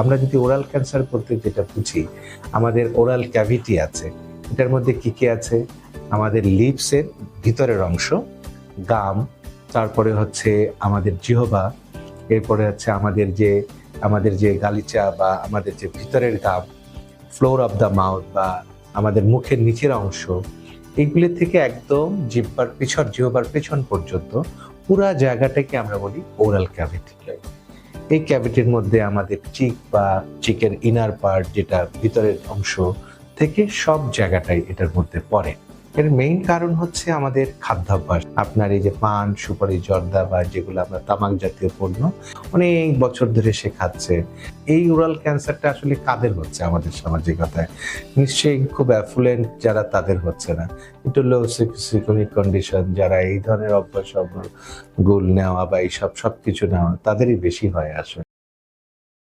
আমরা যদি oral cancer বলতে যেটা বুঝি, আমাদের ওরাল ক্যাভিটি আছে। এটার মধ্যে কী কী আছে? আমাদের লিপসের ভিতরের অংশ গাম তারপরে হচ্ছে আমাদের জিহবা, এরপরে হচ্ছে আমাদের যে আমাদের যে গালিচা বা আমাদের যে ভিতরের gum floor of the mouth বা আমাদের মুখের নিচের অংশ, এইগুলি থেকে একদম জিব্বার পিছন, জিহবার পেছন পর্যন্ত পুরা জায়গাটাকে আমরা বলি ওরাল ক্যাভিটি এই ক্যাভিটির মধ্যে আমাদের চিক বা চিকের ইনার পার্ট যেটা ভিতরের অংশ থেকে সব জায়গাটাই এটার মধ্যে পড়ে। এর মেইন কারণ হচ্ছে আমাদের খাদ্যাভ্যাস। আপনার এই যে পান, সুপারি, জর্দা বা যেগুলো আমরা তামাক জাতীয় পণ্য অনেক বছর ধরে সে খাচ্ছে। এই ওরাল ক্যান্সারটা আসলে কাদের হচ্ছে আমাদের সামাজিকতায়? নিশ্চয়ই খুব অ্যাফুলেন্ট যারা তাদের হচ্ছে না। একটু লো সিকোনিক কন্ডিশন যারা এই ধরনের অভ্যাস গুল নেওয়া বা এইসব সব কিছু নেওয়া, তাদেরই বেশি হয় আসলে।